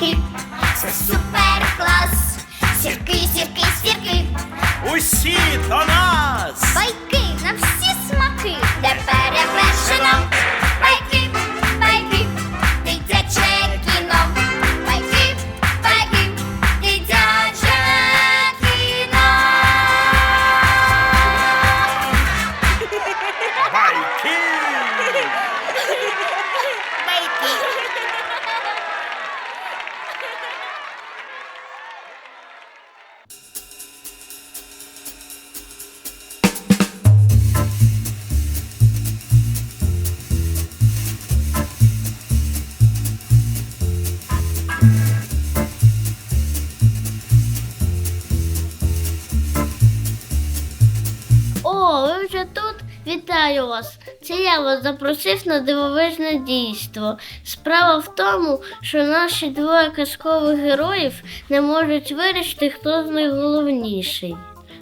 сірки, це супер клас. Сірки, сірки, сірки, Усі до нас! байки на всі смаки, О, ви вже тут? Вітаю вас! Це я вас запросив на дивовижне дійство. Справа в тому, що наші двоє казкових героїв не можуть вирішити, хто з них головніший.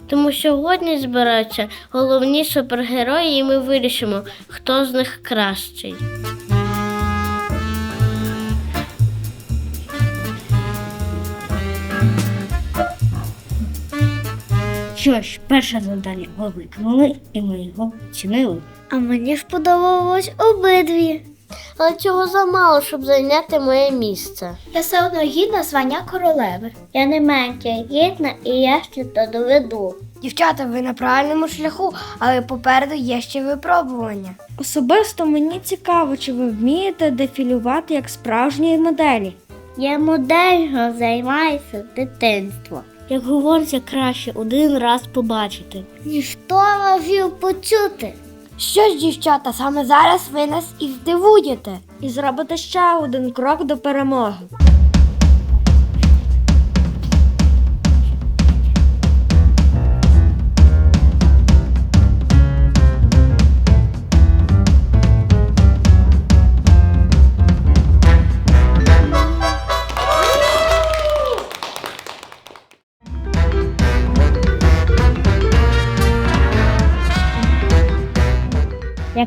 Тому сьогодні збираються головні супергерої, і ми вирішимо, хто з них кращий. Що ж, перше завдання ви виконали, і ми його оцінили. А мені сподобалось обидві. Але цього замало, щоб зайняти моє місце. Я все одно гідна звання королеви. Я не менше гідна, і я ще то доведу. Дівчата, ви на правильному шляху, але попереду є ще випробування. Особисто мені цікаво, чи ви вмієте дефілювати як справжні моделі. Я модельно займаюся з дитинства. Як говориться, краще один раз побачити. Ніхто можів почути. Що ж, дівчата, саме зараз ви нас і здивуєте. І зробите ще один крок до перемоги.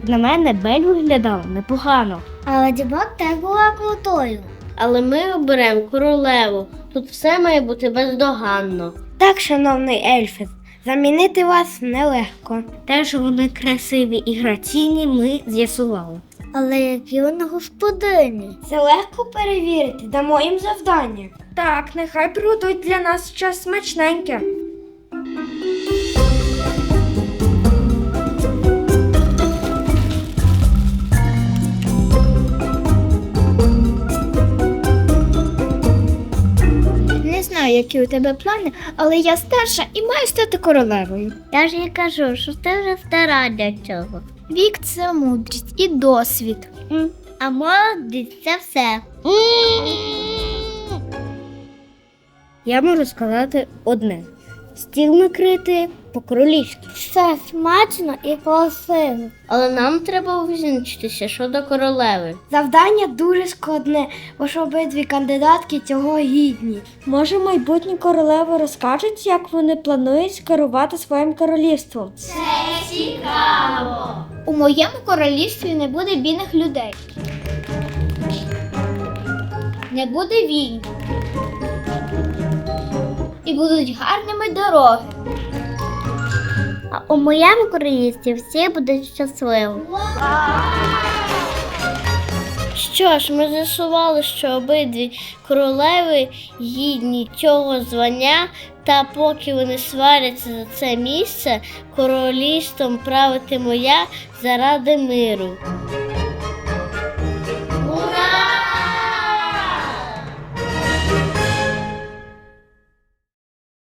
Як на мене, Бель виглядала непогано. Але дібок теж була крутою. Але ми оберемо королеву. Тут все має бути бездоганно. Так, шановний ельфіс, замінити вас нелегко. Те, що вони красиві і граційні, ми з'ясували. Але які вони господині? Це легко перевірити, дамо їм завдання. Так, нехай приготують для нас щось смачненьке. Знаю, які у тебе плани, але я старша і маю стати королевою. Я ж і кажу, що ти вже стара для цього. Вік це мудрість і досвід. А молодість це все. Я можу сказати одне: стіл накрити по-королівськи. Все смачно і красиво. Але нам треба визначитися щодо королеви. Завдання дуже складне, бо ж обидві кандидатки цього гідні. Може, майбутні королеви розкажуть, як вони планують керувати своїм королівством. У моєму королівстві не буде бідних людей. Не буде війн. І будуть гарними дороги. А у моєму королівстві всі будуть щасливі. Що ж, ми з'ясували, що обидві королеви гідні цього звання, та поки вони сваряться за це місце, королівством правитиму я заради миру.